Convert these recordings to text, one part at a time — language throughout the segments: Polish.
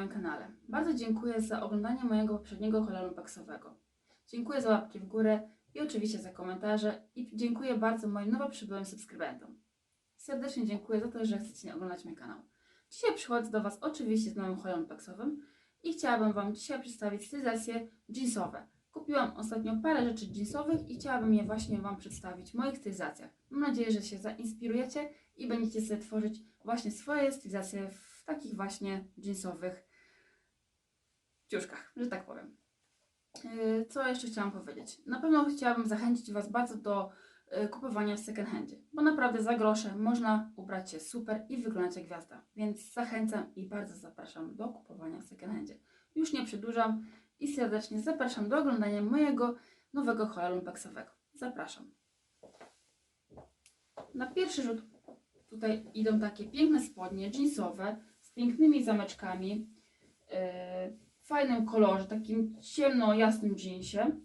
moim kanale. Bardzo dziękuję za oglądanie mojego poprzedniego hola lumpeksowego. Dziękuję za łapki w górę i oczywiście za komentarze i dziękuję bardzo moim nowo przybyłym subskrybentom. Serdecznie dziękuję za to, że chcecie oglądać mój kanał. Dzisiaj przychodzę do Was oczywiście z nowym holem lumpeksowym i chciałabym Wam dzisiaj przedstawić stylizacje jeansowe. Kupiłam ostatnio parę rzeczy jeansowych i chciałabym je właśnie Wam przedstawić w moich stylizacjach. Mam nadzieję, że się zainspirujecie i będziecie sobie tworzyć właśnie swoje stylizacje w takich właśnie jeansowych ciuszkach, że tak powiem. Yy, Co jeszcze chciałam powiedzieć? Na pewno chciałabym zachęcić Was bardzo do yy, kupowania w second handzie, bo naprawdę za grosze można ubrać się super i wyglądać jak gwiazda. Więc zachęcam i bardzo zapraszam do kupowania w second handzie. Już nie przedłużam i serdecznie zapraszam do oglądania mojego nowego hola lumpeksowego. Zapraszam. Na pierwszy rzut tutaj idą takie piękne spodnie jeansowe z pięknymi zameczkami, yy, fajnym kolorze, takim ciemno-jasnym jeansie.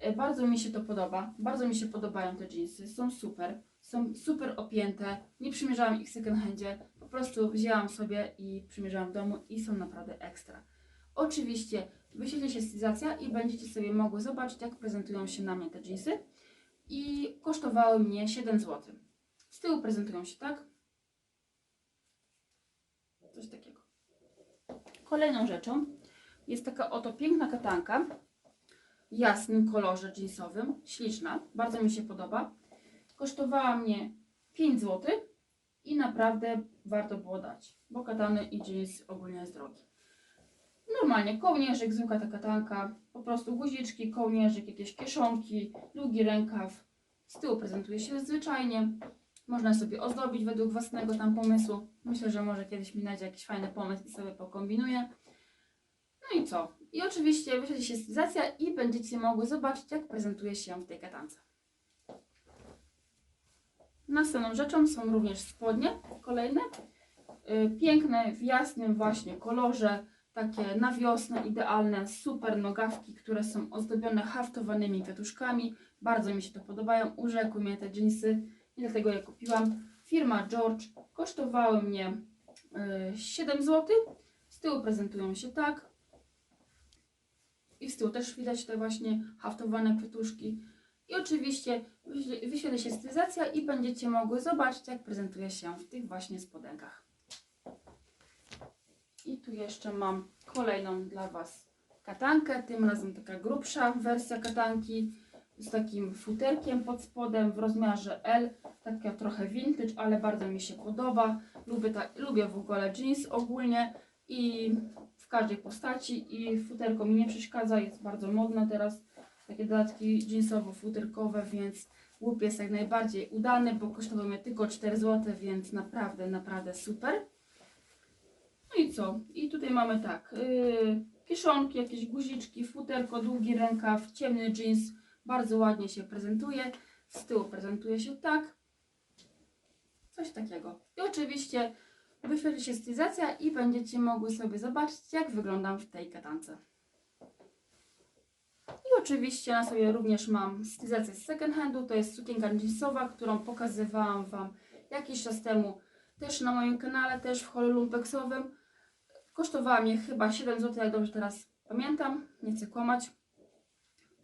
Yy, bardzo mi się to podoba, bardzo mi się podobają te jeansy, są super, są super opięte, nie przymierzałam ich w second handzie, po prostu wzięłam sobie i przymierzałam w domu i są naprawdę ekstra. Oczywiście wyświetli się stylizacja i będziecie sobie mogły zobaczyć jak prezentują się na mnie te jeansy i kosztowały mnie 7 zł. Z tyłu prezentują się tak. Coś takiego. Kolejną rzeczą jest taka oto piękna katanka w jasnym kolorze jeansowym. Śliczna, bardzo mi się podoba. Kosztowała mnie 5 zł i naprawdę warto było dać, bo katany i jeans ogólnie jest drogi. Normalnie kołnierzyk, zwykła ta katanka, po prostu guziczki, kołnierzyk, jakieś kieszonki, długi rękaw. Z tyłu prezentuje się zwyczajnie. Można sobie ozdobić według własnego tam pomysłu. Myślę, że może kiedyś mi znajdzie jakiś fajny pomysł i sobie pokombinuję. No i co? I oczywiście wyświetli się stylizacja i będziecie mogły zobaczyć, jak prezentuje się w tej katance. Następną rzeczą są również spodnie kolejne. Yy, Piękne, w jasnym właśnie kolorze, takie na wiosnę idealne, super nogawki, które są ozdobione haftowanymi kwiatuszkami. Bardzo mi się to podobają, urzekły mnie te jeansy i dlatego je kupiłam. Firma George kosztowały mnie y, 7 zł. Z tyłu prezentują się tak. I z tyłu też widać te właśnie haftowane kwiatuszki. I oczywiście wyświetli się stylizacja i będziecie mogły zobaczyć, jak prezentuje się w tych właśnie spodenkach. I tu jeszcze mam kolejną dla Was katankę. Tym razem taka grubsza wersja katanki z takim futerkiem pod spodem w rozmiarze L. Taka trochę vintage, ale bardzo mi się podoba. Lubię, ta, lubię w ogóle jeans ogólnie i każdej postaci i futerko mi nie przeszkadza. Jest bardzo modne teraz. Takie dodatki jeansowo-futerkowe, więc łup jest jak najbardziej udany, bo kosztował mnie tylko 4 zł, więc naprawdę, naprawdę super. No i co? I tutaj mamy tak, yy, kieszonki, jakieś guziczki, futerko, długi rękaw, ciemny jeans, bardzo ładnie się prezentuje. Z tyłu prezentuje się tak. Coś takiego. I oczywiście wyświetli się stylizacja i będziecie mogły sobie zobaczyć, jak wyglądam w tej katance. I oczywiście na sobie również mam stylizację z second handu, to jest sukienka jeansowa, którą pokazywałam Wam jakiś czas temu też na moim kanale, też w holu lumpeksowym. Kosztowała mnie chyba 7 zł, jak dobrze teraz pamiętam, nie chcę kłamać.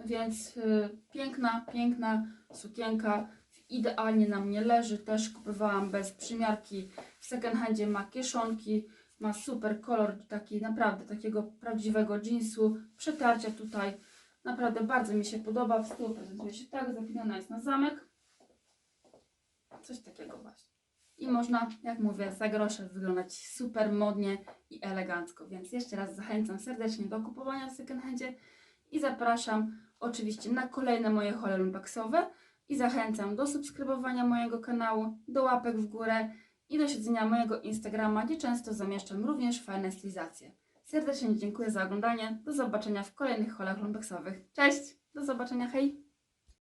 Więc y, piękna, piękna sukienka, idealnie na mnie leży, też kupowałam bez przymiarki. W second handzie ma kieszonki, ma super kolor, taki naprawdę takiego prawdziwego jeansu, przetarcia tutaj. Naprawdę bardzo mi się podoba, w tyłu prezentuje się tak, zapinana jest na zamek. Coś takiego właśnie. I można, jak mówię, za grosze wyglądać super modnie i elegancko. Więc jeszcze raz zachęcam serdecznie do kupowania w second handzie i zapraszam oczywiście na kolejne moje hole lumpeksowe i zachęcam do subskrybowania mojego kanału, do łapek w górę i do śledzenia mojego Instagrama, gdzie często zamieszczam również fajne stylizacje. Serdecznie dziękuję za oglądanie. Do zobaczenia w kolejnych holach lumpeksowych. Cześć! Do zobaczenia, hej!